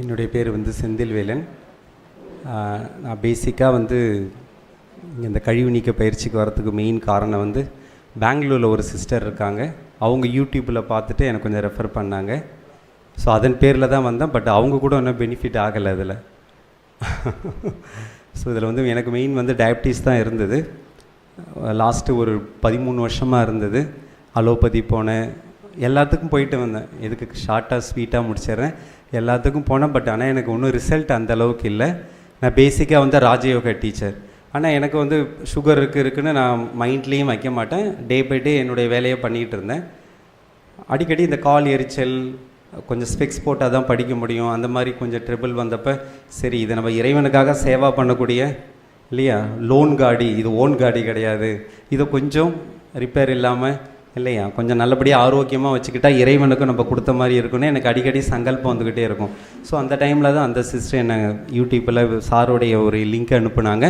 என்னுடைய பேர் வந்து செந்தில்வேலன். நான் பேசிக்காக வந்து இங்கே இந்த கழிவு நீக்க பயிற்சிக்கு வரத்துக்கு மெயின் காரணம் வந்து பெங்களூரில் ஒரு சிஸ்டர் இருக்காங்க. அவங்க யூடியூப்பில் பார்த்துட்டு எனக்கு கொஞ்சம் ரெஃபர் பண்ணாங்க. ஸோ அதன் பேரில் தான் வந்தேன். பட் அவங்க கூட இன்னும் பெனிஃபிட் ஆகலை அதில். ஸோ இதில் வந்து எனக்கு மெயின் வந்து டயபிட்டிஸ் தான் இருந்தது. லாஸ்ட்டு ஒரு பதிமூணு வருஷமாக இருந்தது. அலோபதி போனேன். எல்லாத்துக்கும் போயிட்டு வந்தேன். எதுக்கு? ஷார்ட்டாக ஸ்வீட்டாக முடிச்சிடுறேன். எல்லாத்துக்கும் போனேன் பட் ஆனால் எனக்கு ஒன்றும் ரிசல்ட் அந்த அளவுக்கு இல்லை. நான் பேசிக்காக வந்து ராஜயோகா டீச்சர் ஆனால் எனக்கு வந்து சுகர் இருக்குது இருக்குன்னு நான் மைண்ட்லேயும் வைக்க மாட்டேன். டே பை டே என்னுடைய வேலையை பண்ணிகிட்டு இருந்தேன். அடிக்கடி இந்த கால் எரிச்சல் கொஞ்சம் ஸ்பெக்ஸ் போட்டால் தான் படிக்க முடியும். அந்த மாதிரி கொஞ்சம் ட்ரிபிள் வந்தப்போ சரி இதை நம்ம இறைவனுக்காக சேவா பண்ணக்கூடிய இல்லையா? லோன் காடி இது ஓன் காடி கிடையாது. இதை கொஞ்சம் ரிப்பேர் இல்லாமல் இல்லையா? கொஞ்சம் நல்லபடியாக ஆரோக்கியமாக வச்சுக்கிட்டா இறைவனுக்கும் நம்ம கொடுத்த மாதிரி இருக்குன்னு எனக்கு அடிக்கடி சங்கல்பம் வந்துக்கிட்டே இருக்கும். ஸோ அந்த டைமில் தான் அந்த சிஸ்டர் என்னை யூடியூப்பில் சாருடைய ஒரு லிங்க் அனுப்புனாங்க.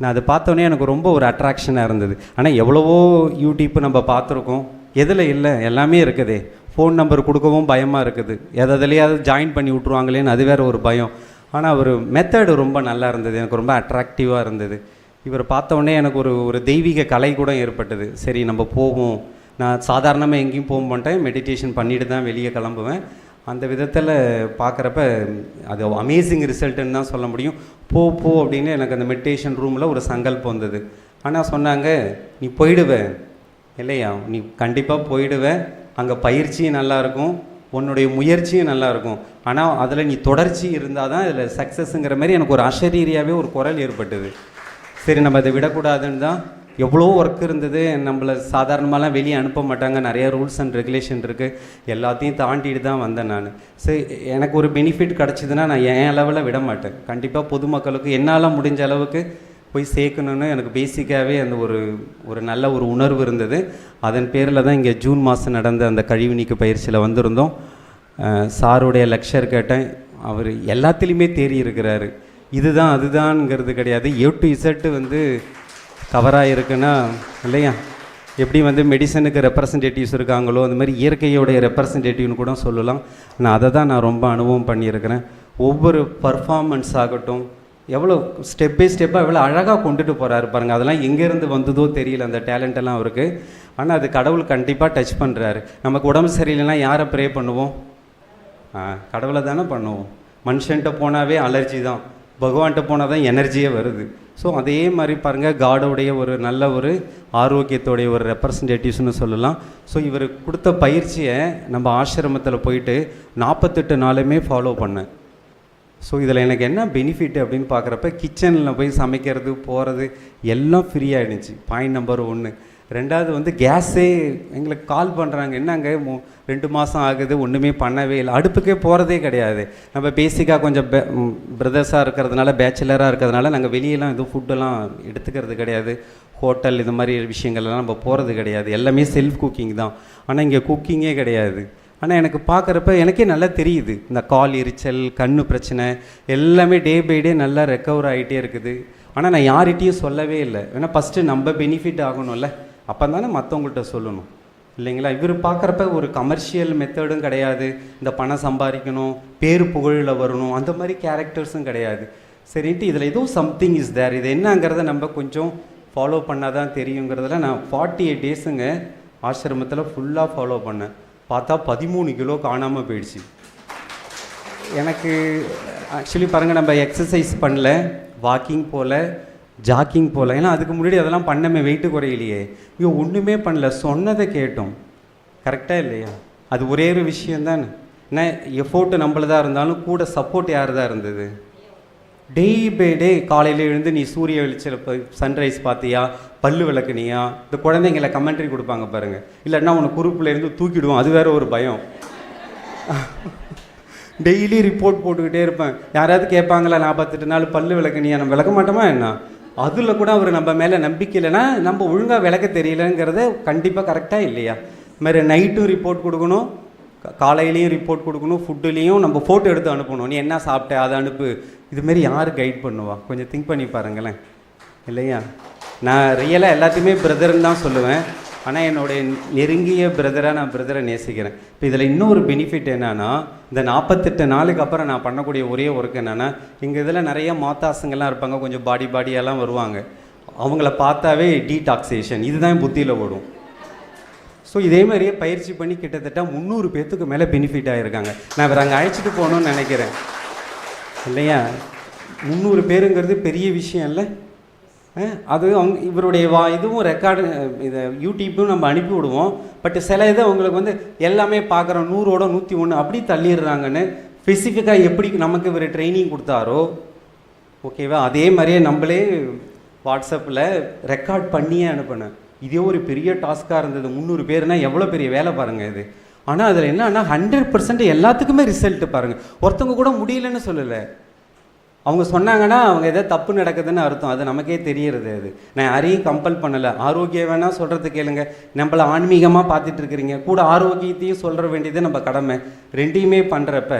நான் அதை பார்த்தோன்னே எனக்கு ரொம்ப ஒரு அட்ராக்ஷனாக இருந்தது. ஆனால் எவ்வளவோ யூடியூப் நம்ம பார்த்துருக்கோம். எதில் இல்லை எல்லாமே இருக்குது. ஃபோன் நம்பர் கொடுக்கவும் பயமாக இருக்குது. எது எதுலையாவது ஜாயின் பண்ணி விட்ருவாங்களேன்னு அது வேற ஒரு பயம். ஆனால் அவர் மெத்தடு ரொம்ப நல்லா இருந்தது. எனக்கு ரொம்ப அட்ராக்டிவாக இருந்தது. இவர் பார்த்தோன்னே எனக்கு ஒரு ஒரு தெய்வீக கலை கூட ஏற்பட்டது. சரி நம்ம போவோம். நான் சாதாரணமாக எங்கேயும் போக மாட்டேன். மெடிடேஷன் பண்ணிட்டு தான் வெளியே கிளம்புவேன். அந்த விதத்தில் பார்க்குறப்ப அது அமேசிங் ரிசல்ட்டுன்னு தான் சொல்ல முடியும். போ போ அப்படின்னு எனக்கு அந்த மெடிடேஷன் ரூமில் ஒரு சங்கல்பம் வந்தது. ஆனால் சொன்னாங்க நீ போயிடுவ. இல்லையா? நீ கண்டிப்பாக போயிடுவேன் அங்கே பயிற்சியும் நல்லாயிருக்கும் உன்னுடைய முயற்சியும் நல்லாயிருக்கும் ஆனால் அதில் நீ தொடர்ச்சி இருந்தால் தான் இதில் சக்ஸஸ்ங்கிற மாதிரி எனக்கு ஒரு அஷரீரியாவே ஒரு குரல் ஏற்பட்டது. சரி நம்ம அதை விடக்கூடாதுன்னு தான் எவ்வளோ ஒர்க் இருந்தது நம்மளை சாதாரணமாலாம் வெளியே அனுப்ப மாட்டாங்க. நிறைய ரூல்ஸ் அண்ட் ரெகுலேஷன் இருக்குது எல்லாத்தையும் தாண்டிட்டு தான் வந்தேன் நான். சரி எனக்கு ஒரு பெனிஃபிட் கிடச்சிதுன்னா நான் என் அளவில் விட மாட்டேன். கண்டிப்பாக பொதுமக்களுக்கு என்னால் முடிஞ்ச அளவுக்கு போய் சேர்க்கணுன்னு எனக்கு பேசிக்காகவே அந்த ஒரு ஒரு நல்ல ஒரு உணர்வு இருந்தது. அதன் பேரில் தான் இங்கே ஜூன் மாதம் நடந்த அந்த கழிவு நீக்க பயிற்சியில் வந்திருந்தோம். சாருடைய லெக்சர் கேட்டேன். அவர் எல்லாத்துலேயுமே தேறி இருக்கிறாரு. இதுதான் அதுதான்ங்கிறது கிடையாது. ஏ டு இசட்டு வந்து கவராக இருக்குன்னா இல்லையா? எப்படி வந்து மெடிசனுக்கு ரெப்ரசன்டேட்டிவ்ஸ் இருக்காங்களோ அந்த மாதிரி இயற்கையோடைய ரெப்ரசன்டேட்டிவ்னு கூட சொல்லலாம். நான் அதை தான் நான் ரொம்ப அனுபவம் பண்ணியிருக்கிறேன். ஒவ்வொரு பர்ஃபார்மன்ஸ் ஆகட்டும் எவ்வளோ ஸ்டெப் பை ஸ்டெப்பாக எவ்வளோ அழகாக கொண்டுட்டு போகிறாரு பாருங்கள் அதெல்லாம் எங்கேருந்து வந்ததோ தெரியல அந்த டேலண்ட்டெல்லாம் அவருக்கு. ஆனால் அது கடவுள் கண்டிப்பாக டச் பண்ணுறாரு நமக்கு உடம்பு சரியில்லைன்னா யாரை ப்ரே பண்ணுவோம்? ஆ கடவுளை தானே பண்ணுவோம். மனுஷன்ட்ட போனாவே அலர்ஜி தான். பகவான்கிட்ட போனால் தான் எனர்ஜியே வருது. ஸோ அதே மாதிரி பாருங்கள் காடோடைய ஒரு நல்ல ஒரு ஆரோக்கியத்தோடைய ஒரு ரெப்ரசன்டேட்டிவ்ஸ்னு சொல்லலாம். ஸோ இவர் கொடுத்த பயிற்சியை நம்ம ஆசிரமத்தில் போயிட்டு நாற்பத்தெட்டு நாளுமே ஃபாலோ பண்ணேன். ஸோ இதில் எனக்கு என்ன பெனிஃபிட் அப்படின்னு பார்க்குறப்ப கிச்சனில் போய் சமைக்கிறது போகிறது எல்லாம் ஃப்ரீ ஆகிடுச்சு பாயிண்ட் நம்பர் ஒன்று ரெண்டாவது வந்து கேஸே எங்களுக்கு கால் பண்ணுறாங்க என்னங்க மு ரெண்டு மாதம் ஆகுது ஒன்றுமே பண்ணவே இல்லை. அடுப்புக்கே போகிறதே கிடையாது. நம்ம பேசிக்காக கொஞ்சம் பிரதர்ஸாக இருக்கிறதுனால பேச்சுலராக இருக்கிறதுனால நாங்கள் வெளியெல்லாம் எதுவும் ஃபுட்டெல்லாம் எடுத்துக்கிறது கிடையாது. ஹோட்டல் இது மாதிரி விஷயங்கள்லாம் நம்ம போகிறது கிடையாது. எல்லாமே செல்ஃப் குக்கிங் தான். ஆனால் இங்கே குக்கிங்கே கிடையாது. ஆனால் எனக்கு பார்க்குறப்ப எனக்கே நல்லா தெரியுது. இந்த கால் எரிச்சல் கண்ணு பிரச்சனை எல்லாமே டே பை டே நல்லா ரெக்கவர் ஆகிட்டே இருக்குது. ஆனால் நான் யார்கிட்டையும் சொல்லவே இல்லை. ஏன்னா ஃபஸ்ட்டு நம்ம பெனிஃபிட் ஆகணும்ல. அப்போ தானே மற்றவங்கள்ட்ட சொல்லணும். இல்லைங்களா? இவர் பார்க்குறப்ப ஒரு கமர்ஷியல் மெத்தடும் கிடையாது. இந்த பணம் சம்பாதிக்கணும் பேர் புகழில் வரணும் அந்த மாதிரி கேரக்டர்ஸும் கிடையாது. சரின்ட்டு இதில் ஏதோ சம்திங் இஸ் தேர் இது என்னங்கிறத நம்ம கொஞ்சம் ஃபாலோ பண்ணால் தான் தெரியுங்கிறதுல நான் ஃபார்ட்டி எயிட் டேஸுங்க ஆசிரமத்தில் ஃபுல்லாக ஃபாலோ பண்ணேன். பார்த்தா பதிமூணு கிலோ காணாமல் போயிடுச்சு. எனக்கு ஆக்சுவலி பாருங்கள் நம்ம எக்ஸசைஸ் பண்ணல வாக்கிங் போகல ஜாக்கிங் போகல ஏன்னா அதுக்கு முன்னாடி அதெல்லாம் பண்ணமே வெயிட்டு குறையிலையே. ஐயோ ஒன்றுமே பண்ணல. சொன்னதை கேட்டோம். கரெக்டாக இல்லையா? அது ஒரே ஒரு விஷயம்தானே ஏன்னா எஃபோர்ட்டு நம்மளதாக இருந்தாலும் கூட சப்போர்ட் யார் தான் இருந்தது? டே பை டே காலையில் எழுந்து நீ சூரிய வெளிச்சல் சன்ரைஸ் பார்த்தியா? பல்லு விளக்குனியா? இந்த குழந்தைங்கள கமெண்ட்ரி கொடுப்பாங்க பாருங்கள் இல்லைன்னா உன்னை குரூப்பில் இருந்து தூக்கிடுவோம். அது வேற ஒரு பயம். டெய்லி ரிப்போர்ட் போட்டுக்கிட்டே இருப்பேன். யாராவது கேட்பாங்களா நாற்பத்தெட்டு நாள் பல்லு விளக்குனியா? நம்ம விளக்க மாட்டோமா என்ன? அதில் கூட அவர் நம்ம மேலே நம்பிக்கை இல்லைன்னா நம்ம ஒழுங்காக விளக்க தெரியலங்கிறத கண்டிப்பாக கரெக்டாக இல்லையா? இது மாதிரி நைட்டும் ரிப்போர்ட் கொடுக்கணும் காலையிலையும் ரிப்போர்ட் கொடுக்கணும் ஃபுட்டுலேயும் நம்ம ஃபோட்டோ எடுத்து அனுப்பணும். நீ என்ன சாப்பிட்ட அதை அனுப்பு. இதுமாரி யார் கைட் பண்ணுவா? கொஞ்சம் திங்க் பண்ணி பாருங்களேன். இல்லையா? நான் ரியலாக எல்லாத்தையுமே பிரதர்ன்னு தான் சொல்லுவேன். ஆனால் என்னுடைய நெருங்கிய பிரதராக நான் பிரதரை நேசிக்கிறேன். இப்போ இதில் இன்னொரு பெனிஃபிட் என்னன்னா இந்த நாற்பத்தெட்டு நாளுக்கு அப்புறம் நான் பண்ணக்கூடிய ஒரே ஒர்க் என்னென்னா எங்கள் இதில் நிறைய மாத்தாசுங்கள்லாம் இருப்பாங்க கொஞ்சம் பாடி பாடியெல்லாம் வருவாங்க. அவங்கள பார்த்தாவே டீடாக்ஸேஷன் இதுதான் புத்தியில் ஓடும். ஸோ இதே மாதிரியே பயிற்சி பண்ணி கிட்டத்தட்ட முந்நூறு பேர்த்துக்கு மேலே பெனிஃபிட் ஆகிருக்காங்க நான் இவர் அங்கே அழைச்சிட்டு போகணும்னு நினைக்கிறேன். இல்லையா? முந்நூறு பேருங்கிறது பெரிய விஷயம் இல்லை? அது அவங்க இவருடைய வா இதுவும் ரெக்கார்டு இதை யூடியூப்பும் நம்ம அனுப்பி விடுவோம். பட் சில இது அவங்களுக்கு வந்து எல்லாமே பார்க்குறோம். நூறோட நூற்றி ஒன்று அப்படி தள்ளிடுறாங்கன்னு ஸ்பெசிஃபிக்காக எப்படி நமக்கு இவர் ட்ரைனிங் கொடுத்தாரோ ஓகேவா அதே மாதிரியே நம்மளே வாட்ஸ்அப்பில் ரெக்கார்ட் பண்ணியே அனுப்பினேன் இதே ஒரு பெரிய டாஸ்க்காக இருந்தது. முந்நூறு பேர்னால் எவ்வளோ பெரிய வேலை பாருங்கள் இது. ஆனால் அதில் என்னன்னா ஹண்ட்ரட் பர்சன்ட் எல்லாத்துக்குமே ரிசல்ட் பாருங்கள் ஒருத்தவங்க கூட முடியலன்னு சொல்லலை. அவங்க சொன்னாங்கன்னா அவங்க ஏதோ தப்பு நடக்குதுன்னு அர்த்தம். அது நமக்கே தெரியறது அது. நான் யாரையும் கம்பல் பண்ணலை. ஆரோக்கியம் வேணால் சொல்கிறது கேளுங்க. நம்மளை ஆன்மீகமாக பார்த்துட்டு இருக்கிறீங்க. கூட ஆரோக்கியத்தையும் சொல்கிற வேண்டியது நம்ம கடமை. ரெண்டையுமே பண்ணுறப்ப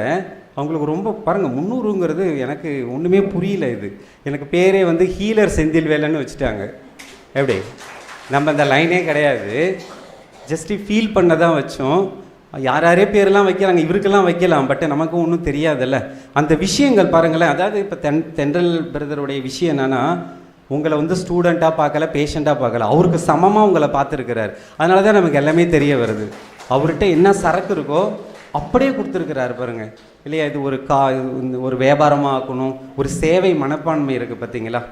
அவங்களுக்கு ரொம்ப பாருங்கள் முந்நூறுங்கிறது எனக்கு ஒன்றுமே புரியல இது. எனக்கு பேரே வந்து ஹீலர் செந்தில் வேலைன்னு வச்சுட்டாங்க. எப்படி? நம்ம இந்த லைனே கிடையாது. ஜஸ்ட் ஃபீல் பண்ண தான் வச்சோம். யார் யாரே பேரெல்லாம் வைக்கிறாங்க இவருக்கெல்லாம் வைக்கலாம் பட் நமக்கு ஒன்றும் தெரியாதுல்ல. அந்த விஷயங்கள் பாருங்களேன் அதாவது இப்போ தென் தென்றல் பிரதருடைய விஷயம் என்னென்னா உங்களை வந்து ஸ்டூடெண்ட்டாக பார்க்கல பேஷண்ட்டாக பார்க்கல அவருக்கு சமமாக உங்களை பார்த்துருக்கிறார். அதனால தான் நமக்கு எல்லாமே தெரிய வருது. அவர்கிட்ட என்ன சரக்கு இருக்கோ அப்படியே கொடுத்துருக்கிறாரு பாருங்க. இல்லையா இது ஒரு கா ஒரு வியாபாரமாக ஆக்கணும் ஒரு சேவை மனப்பான்மை இருக்குது பார்த்தீங்களா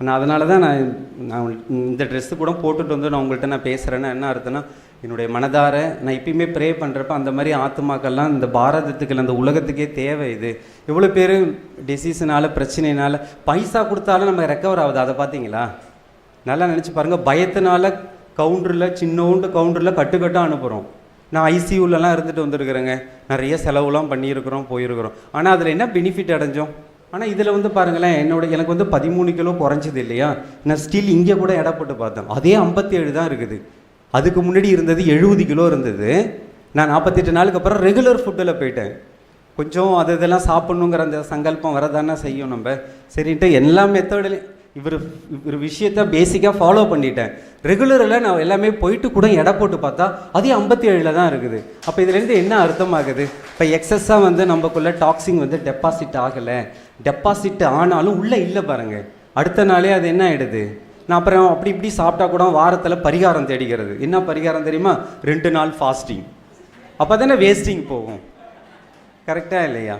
நான் அதனால தான் நான் நான் இந்த ட்ரெஸ்ஸு கூட போட்டுட்டு வந்து நான் உங்கள்கிட்ட நான் பேசுகிறேன்னா என்ன அர்த்தம்னா என்னுடைய மனதார நான் எப்பயுமே ப்ரே பண்ணுறப்ப அந்த மாதிரி ஆத்மாக்கள்லாம் இந்த பாரதத்துக்கு இல்லை, இந்த உலகத்துக்கே தேவை இது. எவ்வளோ பேர் டிசீஸ்னால பிரச்சனைனால பைசா கொடுத்தாலும் நம்ம ரெக்கவர் ஆகுது. அதை பார்த்தீங்களா? நல்லா நினச்சி பாருங்கள் பயத்தினால கவுண்டரில் சின்னோண்டு கவுண்டரில் கட்டுக்கட்டாக அனுப்புகிறோம் நான் ஐசியூலலாம் இருந்துட்டு வந்திருக்கிறேங்க. நிறைய செலவுலாம் பண்ணியிருக்கிறோம் போயிருக்கிறோம். ஆனால் அதில் என்ன பெனிஃபிட் அடைஞ்சோம்? ஆனால் இதில் வந்து பாருங்களேன் என்னோட எனக்கு வந்து பதிமூணு கிலோ குறைஞ்சது இல்லையா? நான் ஸ்டில் இங்கே கூட இடப்பட்டு பார்த்தேன். அதே ஐம்பத்தி ஏழு தான் இருக்குது. அதுக்கு முன்னாடி இருந்தது எழுபது கிலோ இருந்தது. நான் நாற்பத்தெட்டு நாளுக்கு அப்புறம் ரெகுலர் ஃபுட்டில் போயிட்டேன். கொஞ்சம் அது இதெல்லாம் சாப்பிட்ணுங்கிற அந்த சங்கல்பம் வரதானே செய்யும் நம்ம. சரின்ட்டு எல்லா மெத்தட்லையும் இவர் இவர் விஷயத்த பேசிக்காக ஃபாலோ பண்ணிட்டேன். ரெகுலரில் நான் எல்லாமே போயிட்டு கூட எடை போட்டு பார்த்தா அதே ஐம்பத்தி ஏழில் தான் இருக்குது. அப்போ இதுலேருந்து என்ன அர்த்தமாகுது? இப்போ எக்ஸஸாக வந்து நமக்குள்ளே டாக்ஸிங் வந்து டெபாசிட் ஆகலை. டெபாசிட் ஆனாலும் உள்ளே இல்லை பாருங்கள் அடுத்த நாளே அது என்ன ஆகிடுது நான் அப்புறம் அப்படி இப்படி சாப்பிட்டா கூட வாரத்தில் பரிகாரம் தேடிக்கிறது. என்ன பரிகாரம் தெரியுமா? ரெண்டு நாள் ஃபாஸ்டிங் அப்போ தானே வேஸ்டிங் போகும் கரெக்டாக இல்லையா?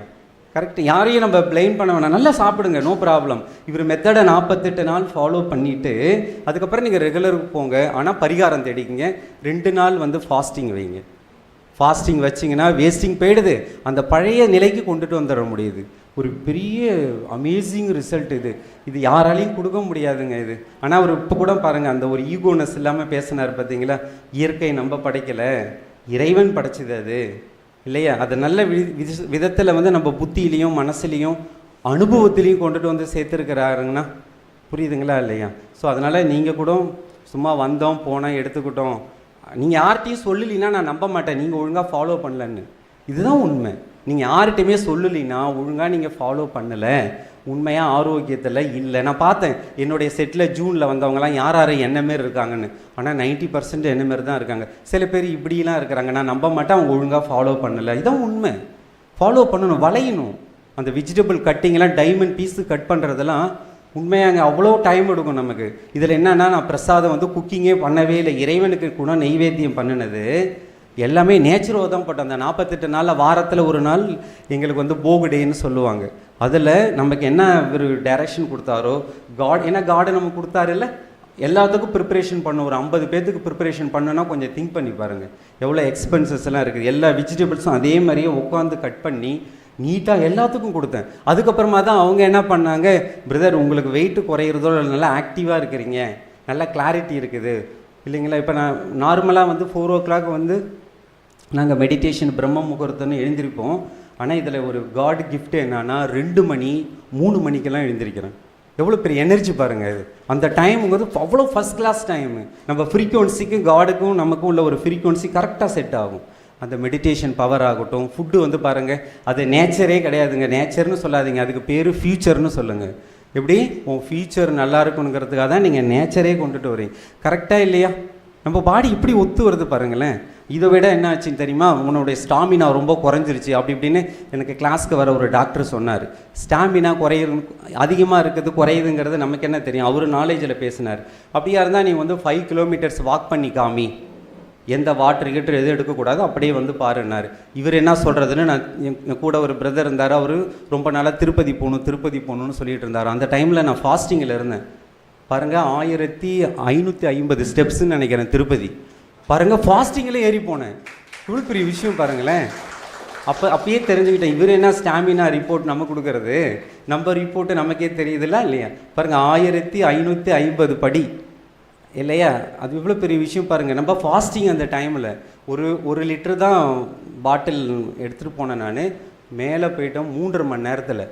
கரெக்ட் யாரையும் நம்ம பிளைம் பண்ண வேணாம். நல்லா சாப்பிடுங்க நோ ப்ராப்ளம் இவர் மெத்தடை நாற்பத்தெட்டு நாள் ஃபாலோ பண்ணிவிட்டு அதுக்கப்புறம் நீங்கள் ரெகுலருக்கு போங்க. ஆனால் பரிகாரம் தேடிக்கிங்க. ரெண்டு நாள் வந்து ஃபாஸ்டிங் வைங்க. ஃபாஸ்டிங் வச்சிங்கன்னா வேஸ்டிங் போயிடுது. அந்த பழைய நிலைக்கு கொண்டுட்டு வந்துட முடியுது. ஒரு பெரிய அமேசிங் ரிசல்ட் இது. இது யாராலையும் கொடுக்க முடியாதுங்க இது. ஆனால் அவர் இப்போ கூட பாருங்கள் அந்த ஒரு ஈகோனஸ் இல்லாமல் பேசினார் பார்த்தீங்களா இயற்கை நம்ம படைக்கலை. இறைவன் படைச்சது அது. இல்லையா? அதை நல்ல வி விதத்தில் வந்து நம்ம புத்தியிலையும் மனசுலையும் அனுபவத்திலையும் கொண்டுட்டு வந்து சேர்த்துருக்கிறாருங்கன்னா புரியுதுங்களா இல்லையா? ஸோ அதனால் நீங்கள் கூட சும்மா வந்தோம் போனோம் எடுத்துக்கிட்டோம். நீங்கள் யார்கிட்டையும் சொல்லலைன்னா நான் நம்ப மாட்டேன். நீங்கள் ஒழுங்காக ஃபாலோ பண்ணலன்னு. இதுதான் உண்மை. நீங்கள் யார்கிட்டையுமே சொல்லலைன்னா ஒழுங்காக நீங்கள் ஃபாலோ பண்ணலை உண்மையாக ஆரோக்கியத்தில் இல்லை. நான் பார்த்தேன் என்னுடைய செட்டில் ஜூனில் வந்தவங்கலாம் யார் யார் என்ன மாரி இருக்காங்கன்னு. ஆனால் நைன்ட்டி பர்சன்ட் என்ன மாரி தான் இருக்காங்க. சில பேர் இப்படிலாம் இருக்கிறாங்க. நான் நம்ப மாட்டேன் அவங்க ஒழுங்காக ஃபாலோ பண்ணலை. இதான் உண்மை. ஃபாலோ பண்ணணும் வளையணும். அந்த வெஜிடபிள் கட்டிங்லாம் டைமண்ட் பீஸு கட் பண்ணுறதெல்லாம் உண்மையாங்க. அவ்வளோ டைம் எடுக்கும் நமக்கு. இதில் என்னென்னா நான் பிரசாதம் வந்து குக்கிங்கே பண்ணவே இல்லை. இறைவனுக்கு கூட நெய்வேத்தியம் பண்ணினது. எல்லாமே நேச்சுரோ தான் போட்டோம். அந்த நாற்பத்தெட்டு நாளில் வாரத்தில் ஒரு நாள் எங்களுக்கு வந்து போகுடேன்னு சொல்லுவாங்க. அதில் நமக்கு என்ன ஒரு டைரக்ஷன் கொடுத்தாரோ காட் ஏன்னா காடு நமக்கு கொடுத்தாருல்ல? எல்லாத்துக்கும் ப்ரிப்பரேஷன் பண்ண ஒரு ஐம்பது பேர்த்துக்கு ப்ரிப்பரேஷன் பண்ணுன்னா கொஞ்சம் திங்க் பண்ணி பாருங்கள் எவ்வளோ எக்ஸ்பென்சஸ் எல்லாம் இருக்குது. எல்லா வெஜிடபிள்ஸும் அதே மாதிரியே உட்காந்து கட் பண்ணி நீட்டாக எல்லாத்துக்கும் கொடுத்தேன். அதுக்கப்புறமா தான் அவங்க என்ன பண்ணாங்க? பிரதர் உங்களுக்கு வெயிட் குறையிறதோ இல்லை நல்லா ஆக்டிவாக இருக்கிறீங்க. நல்லா கிளாரிட்டி இருக்குது. இல்லைங்களா? இப்போ நான் நார்மலாக வந்து ஃபோர் ஓ கிளாக் வந்து நாங்கள் மெடிடேஷன் பிரம்ம முகூர்த்தம்னு எழுந்திருப்போம். ஆனால் இதில் ஒரு காட் கிஃப்ட் என்னன்னா ரெண்டு மணி மூணு மணிக்கெல்லாம் எழுந்திருக்கிறேன். எவ்வளோ பெரிய எனர்ஜி பாருங்கள் அது அந்த டைமுங்கிறது அவ்வளோ ஃபஸ்ட் கிளாஸ் டைமு நம்ம ஃப்ரீக்வன்சிக்கும் காடுக்கும் நமக்கும் உள்ள ஒரு ஃப்ரீக்குவன்சி கரெக்டாக செட் ஆகும். அந்த மெடிடேஷன் பவர் ஆகட்டும் ஃபுட்டு வந்து பாருங்கள் அது நேச்சரே கிடையாதுங்க. நேச்சர்னு சொல்லாதீங்க அதுக்கு பேர் ஃபியூச்சர்னு சொல்லுங்கள் எப்படி? உன் ஃபியூச்சர் நல்லா இருக்கணுங்கிறதுக்காக தான் நீங்கள் நேச்சரே கொண்டுட்டு வரீங்க. கரெக்டாக இல்லையா? நம்ம பாடி இப்படி ஒத்து வருது பாருங்களேன். இதை விட என்ன ஆச்சுன்னு தெரியுமா? உன்னுடைய ஸ்டாமினா ரொம்ப குறைஞ்சிருச்சு. அப்படி இப்படின்னு எனக்கு கிளாஸ்க்கு வர ஒரு டாக்டர் சொன்னார். ஸ்டாமினா குறையுது அதிகமாக இருக்குது குறையுதுங்கிறது நமக்கு என்ன தெரியும்? அவர் நாலேஜில் பேசினார். அப்படியா இருந்தால் நீ வந்து ஃபைவ் கிலோமீட்டர்ஸ் வாக் பண்ணி காமி. எந்த வாட்டர் கீட்டர் எதுவும் எடுக்கக்கூடாது அப்படியே வந்து பாருன்னாரு. இவர் என்ன சொல்கிறதுன்னு நான் என் என் கூட ஒரு பிரதர் இருந்தார். அவர் ரொம்ப நாளாக திருப்பதி போகணும் திருப்பதி போகணும்னு சொல்லிட்டு இருந்தார். அந்த டைமில் நான் ஃபாஸ்டிங்கில் இருந்தேன். பாருங்கள் ஆயிரத்தி ஐநூற்றி ஐம்பது ஸ்டெப்ஸ்ன்னு நினைக்கிறேன் திருப்பதி. பாருங்கள் ஃபாஸ்டிங்கில் ஏறி போனேன். இவ்வளோ பெரிய விஷயம் பாருங்களேன். அப்போ அப்பயே தெரிஞ்சுக்கிட்டேன் இவர் என்ன ஸ்டாமினா ரிப்போர்ட் நம்ம கொடுக்கறது? நம்ம ரிப்போர்ட்டு நமக்கே தெரியுதுல்ல இல்லையா? பாருங்கள் ஆயிரத்தி ஐநூற்றி ஐம்பது படி. இல்லையா? அது இவ்வளோ பெரிய விஷயம் பாருங்கள் நம்ம ஃபாஸ்டிங் அந்த டைமில் ஒரு ஒரு லிட்டர் தான் பாட்டில் எடுத்துகிட்டு போனேன் நான். மேலே போயிட்டோம் மூன்றரை மணி நேரத்தில்.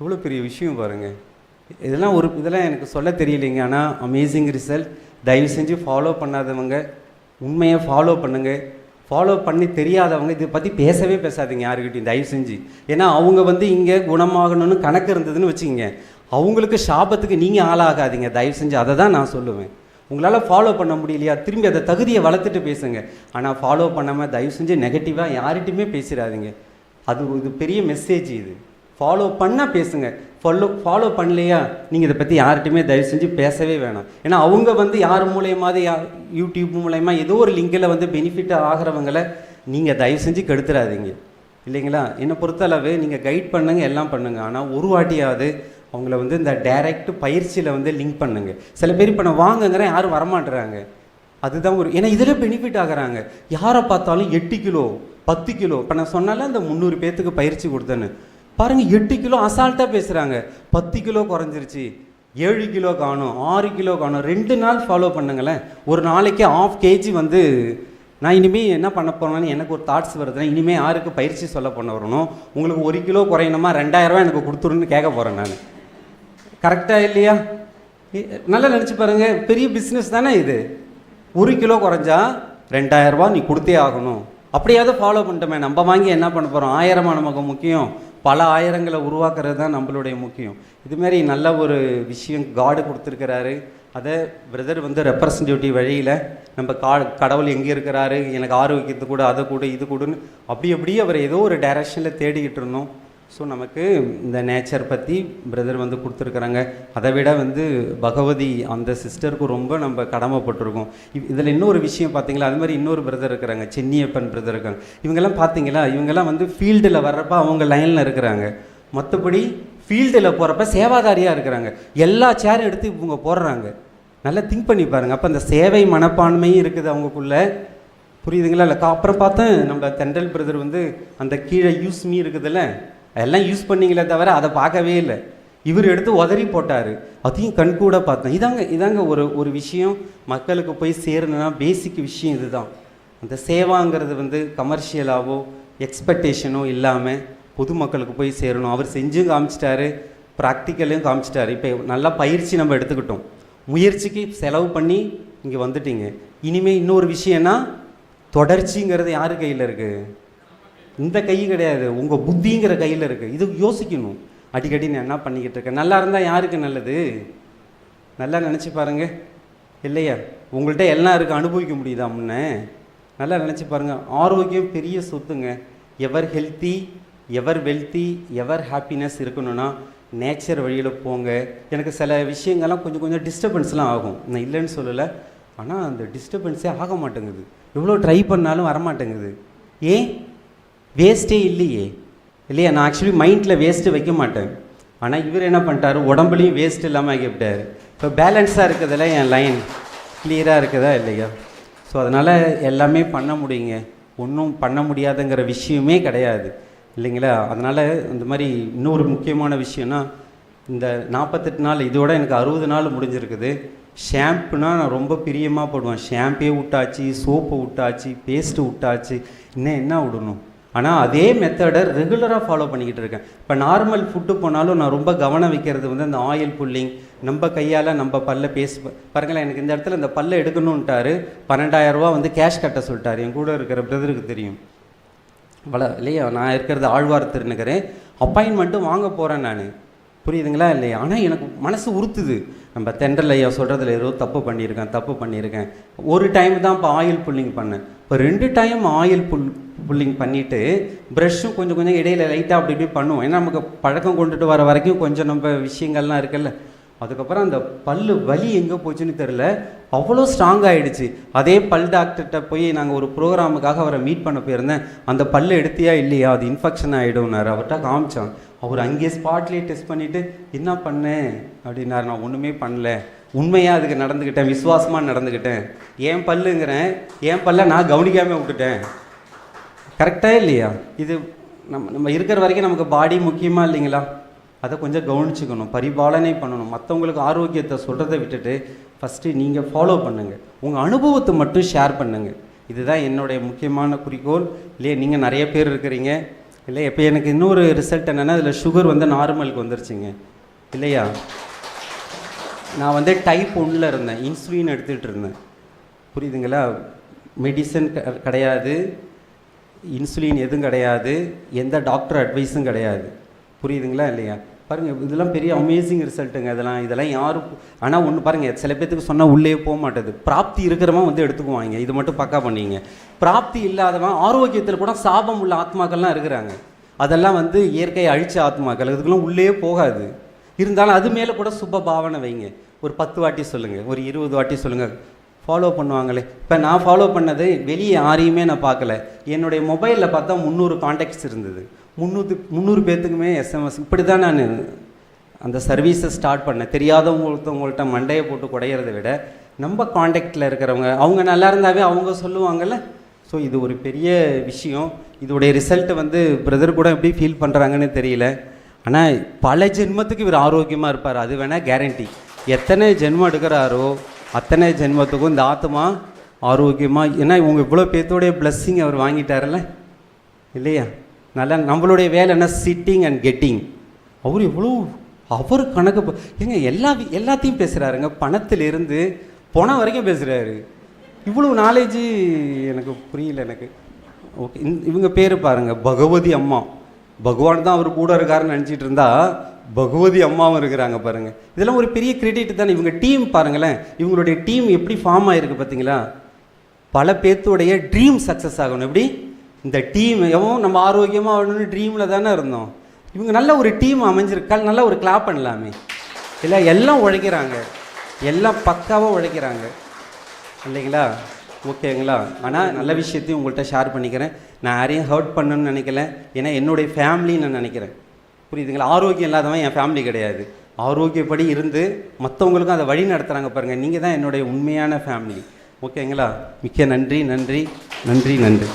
இவ்வளோ பெரிய விஷயம் பாருங்கள் இதெல்லாம் ஒரு இதெல்லாம் எனக்கு சொல்ல தெரியலைங்க. ஆனால் அமேசிங் ரிசல்ட் தயவு செஞ்சு ஃபாலோ பண்ணாதவங்க உண்மையை ஃபாலோ பண்ணுங்கள் ஃபாலோ பண்ணி தெரியாதவங்க இதை பற்றி பேசவே பேசாதீங்க யாருக்கிட்டையும் தயவு செஞ்சு. ஏன்னா அவங்க வந்து இங்கே குணமாகணும்னு கணக்கு இருந்ததுன்னு வச்சுக்கோங்க. அவங்களுக்கு சாபத்துக்கு நீங்கள் ஆளாகாதீங்க. தயவு செஞ்சு அதை தான் நான் சொல்லுவேன். உங்களால் ஃபாலோ பண்ண முடியலையா? திரும்பி அதை தகுதியை வளர்த்துட்டு பேசுங்க. ஆனால் ஃபாலோ பண்ணாமல் தயவு செஞ்சு நெகட்டிவாக யார்கிட்டையுமே பேசிடாதீங்க. அது ஒரு இது பெரிய மெசேஜ் இது. ஃபாலோ பண்ணால் பேசுங்க. ஃபாலோ ஃபாலோ பண்ணலையா? நீங்கள் இதை பற்றி யார்கிட்டையுமே தயவு செஞ்சு பேசவே வேணாம். ஏன்னா அவங்க வந்து யார் மூலயமாவது யா யூடியூப் மூலயமா ஏதோ ஒரு லிங்கில் வந்து பெனிஃபிட் ஆகிறவங்களை நீங்கள் தயவு செஞ்சு கெடுத்துடாதீங்க இல்லைங்களா? என்னை பொறுத்தளவு நீங்கள் கைட் பண்ணுங்க எல்லாம் பண்ணுங்க. ஆனால் ஒரு வாட்டியாவது அவங்கள வந்து இந்த டைரக்ட் பயிற்சியில் வந்து லிங்க் பண்ணுங்க. சில பேர் இப்போ நான் வாங்குங்கிறேன் யாரும் வரமாட்டுறாங்க அதுதான் ஒரு ஏன்னா இதில் பெனிஃபிட் ஆகுறாங்க. யாரை பார்த்தாலும் எட்டு கிலோ பத்து கிலோ இப்போ நான் சொன்னால அந்த முந்நூறு பேர்த்துக்கு பயிற்சி கொடுத்தேன்னு. பாருங்கள் எட்டு கிலோ அசால்ட்டாக பேசுகிறாங்க பத்து கிலோ குறைஞ்சிருச்சு. ஏழு கிலோ காணும். ஆறு கிலோ காணும். ரெண்டு நாள் ஃபாலோ பண்ணுங்களேன். ஒரு நாளைக்கு ஆஃப் கேஜி வந்து நான் இனிமேல் என்ன பண்ண போகிறேன்னு எனக்கு ஒரு தாட்ஸ் வருதுன்னா இனிமேல் யாருக்கு பயிற்சி சொல்ல பண்ண வரணும் உங்களுக்கு ஒரு கிலோ குறையணுமா ரெண்டாயிரரூவா எனக்கு கொடுத்துருன்னு கேட்க போகிறேன் நான். கரெக்டாக இல்லையா? நல்லா நினச்சி பாருங்க. பெரிய பிஸ்னஸ் தானே இது. ஒரு கிலோ குறைஞ்சா ரெண்டாயிரரூவா நீ கொடுத்தே ஆகணும். அப்படியாவது ஃபாலோ பண்ணிட்டோமே. நம்ம வாங்கி என்ன பண்ண போகிறோம் ஆயிரமா நமக்கு முக்கியம். பல ஆயிரங்களை உருவாக்குறது தான் நம்மளுடைய முக்கியம். இதுமாரி நல்ல ஒரு விஷயம் காடு கொடுத்துருக்கிறாரு. அதை பிரதர் வந்து ரெப்ரசன்டேட்டிவ் வழியில் நம்ம கா கடவுள் எங்கே இருக்கிறாரு எனக்கு ஆரோக்கியத்து கூட அதை கூட இது கூடன்னு அப்படி அப்படியே அவர் ஏதோ ஒரு டைரக்ஷனில் தேடிக்கிட்டு இருந்தோம். ஸோ நமக்கு இந்த நேச்சர் பற்றி பிரதர் வந்து கொடுத்துருக்குறாங்க. அதை விட வந்து பகவதி அந்த சிஸ்டருக்கு ரொம்ப நம்ம கடமைப்பட்டிருக்கோம். இதில் இன்னொரு விஷயம் பார்த்தீங்களா அது மாதிரி இன்னொரு பிரதர் இருக்கிறாங்க. சென்னியப்பன் பிரதர் இருக்காங்க. இவங்கெல்லாம் பார்த்தீங்களா இவங்கெல்லாம் வந்து ஃபீல்டில் வர்றப்ப அவங்க லைனில் இருக்கிறாங்க. மற்றபடி ஃபீல்டில் போகிறப்ப சேவாதாரியாக இருக்கிறாங்க. எல்லா சேரும் எடுத்து இவங்க போடுறாங்க. நல்லா திங்க் பண்ணி பாருங்கள் அப்போ அந்த சேவை மனப்பான்மையும் இருக்குது அவங்களுக்குள்ள. புரியுதுங்களா? இல்லை அப்புறம் பார்த்தேன் நம்ம தென்றல் பிரதர் வந்து அந்த கீழே யூஸ்மி இருக்குதுல்ல? எல்லாம் யூஸ் பண்ணீங்களே தவிர அதை பார்க்கவே இல்லை. இவர் எடுத்து உதறி போட்டார். அதையும் கண்கூட பார்த்தேன். இதாங்க இதாங்க ஒரு ஒரு விஷயம். மக்களுக்கு போய் சேரணும்னா பேசிக் விஷயம் இதுதான். அந்த சேவாங்கிறது வந்து கமர்ஷியலாகவோ எக்ஸ்பெக்டேஷனோ இல்லாமல் பொதுமக்களுக்கு போய் சேரணும். அவர் செஞ்சும் காமிச்சிட்டாரு ப்ராக்டிக்கலையும் காமிச்சிட்டாரு. இப்போ நல்லா பயிற்சி நம்ம எடுத்துக்கிட்டோம். முயற்சிக்கு செலவு பண்ணி இங்கே வந்துட்டீங்க. இனிமேல் இன்னொரு விஷயம்னா தொடர்ச்சிங்கிறது யார் கையில் இருக்குது இந்த கை கிடையாது. உங்கள் புத்திங்கிற கையில் இருக்குது இது யோசிக்கணும். அடிக்கடி நான் என்ன பண்ணிக்கிட்டு இருக்கேன்? நல்லா இருந்தால் யாருக்கு நல்லது? நல்லா நினச்சி பாருங்கள் இல்லையா? உங்கள்கிட்ட எல்லாம் இருக்குது அனுபவிக்க முடியுதா முன்ன? நல்லா நினச்சி பாருங்கள் ஆரோக்கியம் பெரிய சொத்துங்க. Ever healthy ever wealthy ever happiness இருக்கணும்னா நேச்சர் வழியில் போங்க. எனக்கு சில விஷயங்கள்லாம் கொஞ்சம் கொஞ்சம் டிஸ்டர்பன்ஸ்லாம் ஆகும். நான் இல்லைன்னு சொல்லலை. ஆனால் அந்த டிஸ்டர்பன்ஸே ஆக மாட்டேங்குது. எவ்வளோ ட்ரை பண்ணாலும் வரமாட்டேங்குது. ஏன்? வேஸ்ட்டே இல்லையே. இல்லையா? நான் ஆக்சுவலி மைண்டில் வேஸ்ட்டு வைக்க மாட்டேன். ஆனால் இவர் என்ன பண்ணிட்டாரு? உடம்புலையும் வேஸ்ட் இல்லாமல் ஆகிவிட்டார். இப்போ பேலன்ஸாக இருக்குதுல்ல என் லைன் கிளியராக இருக்குதா இல்லையா? ஸோ அதனால் எல்லாமே பண்ண முடியுங்க. ஒன்றும் பண்ண முடியாதுங்கிற விஷயமே கிடையாது. இல்லைங்களா? அதனால் இந்த மாதிரி இன்னொரு முக்கியமான விஷயம்னா இந்த நாற்பத்தெட்டு நாள் இதோட எனக்கு அறுபது நாள் முடிஞ்சிருக்குது. ஷாம்புனா நான் ரொம்ப பிரியமாக போடுவேன். ஷாம்பே விட்டாச்சு சோப்பு விட்டாச்சு பேஸ்ட்டு விட்டாச்சு. இன்னும் என்ன விடணும்? ஆனால் அதே மெத்தடை ரெகுலராக ஃபாலோ பண்ணிக்கிட்டு இருக்கேன். இப்போ நார்மல் ஃபுட்டு போனாலும் நான் ரொம்ப கவனம் வைக்கிறது வந்து அந்த ஆயில் புல்லிங் நம்ம கையால் நம்ம பல்ல பேசு பாருங்களேன் எனக்கு இந்த இடத்துல இந்த பல்ல எடுக்கணுன்ட்டாரு பன்னெண்டாயிரம் ரூபா வந்து கேஷ் கட்ட சொல்லிட்டாரு. என் கூட இருக்கிற பிரதருக்கு தெரியும். வள இல்லையா? நான் இருக்கிறது ஆழ்வார் திருநகர் அப்பாயின்மெண்ட்டும் வாங்க போகிறேன் நான். புரியுதுங்களா? இல்லையா? ஆனால் எனக்கு மனசு உறுத்துது. நம்ம தென்றல் ஐயா சொல்கிறதுல ஏதோ தப்பு பண்ணியிருக்கேன் தப்பு பண்ணியிருக்கேன். ஒரு டைம் தான் இப்போ ஆயில் புல்லிங் பண்ணேன். இப்போ ரெண்டு டைம் ஆயில் புல் புல்லிங் பண்ணிவிட்டு ப்ரஷ்ஷும் கொஞ்சம் கொஞ்சம் இடையில லைட்டாக அப்படி இப்படி பண்ணுவோம். ஏன்னா நமக்கு பழக்கம் கொண்டுட்டு வர வரைக்கும் கொஞ்சம் நம்ம விஷயங்கள்லாம் இருக்குல்ல. அதுக்கப்புறம் அந்த பல்லு வலி எங்கே போச்சுன்னு தெரில அவ்வளோ ஸ்ட்ராங் ஆகிடுச்சு அதே பல் டாக்டர்கிட்ட போய் நாங்கள் ஒரு ப்ரோக்ராமுக்காக அவரை மீட் பண்ண போயிருந்தேன். அந்த பல்லு எடுத்தியா இல்லையா? அது இன்ஃபெக்ஷன் ஆகிடும்னாரு அவர்கிட்ட காமிச்சான். அவர் அங்கேயே ஸ்பாட்லேயே டெஸ்ட் பண்ணிவிட்டு என்ன பண்ணேன் அப்படின்னாரு. நான் ஒன்றுமே பண்ணல. உண்மையாக அதுக்கு நடந்துக்கிட்டேன் விசுவாசமாக நடந்துக்கிட்டேன் ஏன் பல்லுங்கிறேன் ஏன் பல்ல நான் கவனிக்காமல் விட்டுட்டேன்? கரெக்டாக இல்லையா? இது நம்ம நம்ம இருக்கிற வரைக்கும் நமக்கு பாடி முக்கியமாக இல்லைங்களா? அதை கொஞ்சம் கவனிச்சுக்கணும் பரிபாலனை பண்ணணும். மற்றவங்களுக்கு ஆரோக்கியத்தை சொல்கிறத விட்டுட்டு ஃபஸ்ட்டு நீங்கள் ஃபாலோ பண்ணுங்கள் உங்கள் அனுபவத்தை மட்டும் ஷேர் பண்ணுங்கள் இதுதான் என்னுடைய முக்கியமான குறிக்கோள். இல்லையா நீங்கள் நிறைய பேர் இருக்கிறீங்க. இல்லை இப்போ எனக்கு இன்னொரு ரிசல்ட் என்னென்னா அதில் சுகர் வந்து நார்மலுக்கு வந்துருச்சுங்க. இல்லையா? நான் வந்து டைப் ஒன்றில் இருந்தேன். இன்சுலின் எடுத்துகிட்டு இருந்தேன். புரியுதுங்களா? மெடிசன் கிடையாது. இன்சுலின் எதுவும் கிடையாது. எந்த டாக்டர் அட்வைஸும் கிடையாது. புரியுதுங்களா இல்லையா? பாருங்கள் இதெல்லாம் பெரிய அமேசிங் ரிசல்ட்டுங்க இதெல்லாம். இதெல்லாம் யாரும் ஆனால் ஒன்று பாருங்கள் சில பேர்த்துக்கு சொன்னால் உள்ளே போக மாட்டேது. பிராப்தி இருக்கிறவன் வந்து எடுத்துக்குவாங்க. இது மட்டும் பக்கா பண்ணிங்க. பிராப்தி இல்லாதவன் ஆரோக்கியத்தில் கூட சாபம் உள்ள ஆத்மாக்கள்லாம் இருக்கிறாங்க. அதெல்லாம் வந்து இயற்கையை அழிச்ச ஆத்மாக்கள். இதுக்கெல்லாம் உள்ளே போகாது. இருந்தாலும் அது மேலே கூட சுப பாவனை வைங்க. ஒரு பத்து வாட்டி சொல்லுங்கள் ஒரு இருபது வாட்டி சொல்லுங்கள் ஃபாலோ பண்ணுவாங்களே. இப்போ நான் ஃபாலோ பண்ணது வெளியே யாரையுமே நான் பார்க்கல. என்னுடைய மொபைலில் பார்த்தா முந்நூறு காண்டாக்ட்ஸ் இருந்தது. முந்நூறு முந்நூறு பேர்த்துக்குமே எஸ்எம்எஸ் இப்படி தான் நான் அந்த சர்வீஸை ஸ்டார்ட் பண்ணேன். தெரியாதவங்கள்ட்ட மண்டையை போட்டு குடையிறத விட நம்ம காண்டாக்டில் இருக்கிறவங்க அவங்க நல்லா இருந்தாவே அவங்க சொல்லுவாங்கல்ல? ஸோ இது ஒரு பெரிய விஷயம். இதோடைய ரிசல்ட்டை வந்து பிரதர் கூட எப்படி ஃபீல் பண்ணுறாங்கன்னு தெரியல. ஆனால் பல ஜென்மத்துக்கு இவர் ஆரோக்கியமாக இருப்பார் அது வேணால் கேரண்டி எத்தனை ஜென்மம் எடுக்கிறாரோ அத்தனை ஜென்மத்துக்கும் இந்த ஆத்மா ஆரோக்கியமாக ஏன்னா இவங்க இவ்வளோ பேர்த்தோடைய பிளஸ்ஸிங் அவர் வாங்கிட்டார்ல இல்லையா? நல்லா நம்மளுடைய வேலை என்ன? சிட்டிங் அண்ட் கெட்டிங் அவர் இவ்வளோ அவர் கணக்கு ஏங்க எல்லா எல்லாத்தையும் பேசுகிறாருங்க பணத்திலிருந்து போன வரைக்கும் பேசுகிறாரு இவ்வளோ நாலேஜ் எனக்கு புரியல எனக்கு. ஓகே இவங்க பேர் பாருங்கள் பகவதி அம்மா. பகவான் தான் அவர் கூட இருக்காருன்னு நினச்சிட்டு இருந்தா பகவதி அம்மாவும் இருக்கிறாங்க பாருங்க. இதெல்லாம் ஒரு பெரிய கிரெடிட் தானே. இவங்க டீம் பாருங்களேன். இவங்களுடைய டீம் எப்படி ஃபார்ம் ஆயிருக்கு பார்த்தீங்களா பல பேர்த்துடைய ட்ரீம் சக்ஸஸ் ஆகணும். எப்படி? இந்த டீம் எவன் நம்ம ஆரோக்கியமாக ஆகணும்னு ட்ரீமில் தானே இருந்தோம். இவங்க நல்ல ஒரு டீம் அமைஞ்சிருக்கால் நல்ல ஒரு கிளாப் பண்ணலாமே. இல்லை எல்லாம் உழைக்கிறாங்க. எல்லாம் பக்காவாக உழைக்கிறாங்க. இல்லைங்களா? ஓகேங்களா ஆனால் நல்ல விஷயத்தையும் உங்கள்கிட்ட ஷேர் பண்ணிக்கிறேன். நான் யாரையும் ஹர்ட் பண்ணணும்னு நினைக்கல. ஏன்னா என்னுடைய ஃபேமிலின்னு நான் நினைக்கிறேன். புரியுதுங்களா? ஆரோக்கியம் இல்லாதவன் என் ஃபேமிலி கிடையாது. ஆரோக்கியப்படி இருந்து மற்றவங்களுக்கும் அதை வழி நடத்துகிறாங்க பாருங்கள் நீங்கள் தான் என்னுடைய உண்மையான ஃபேமிலி ஓகேங்களா மிக்க நன்றி நன்றி நன்றி நன்றி.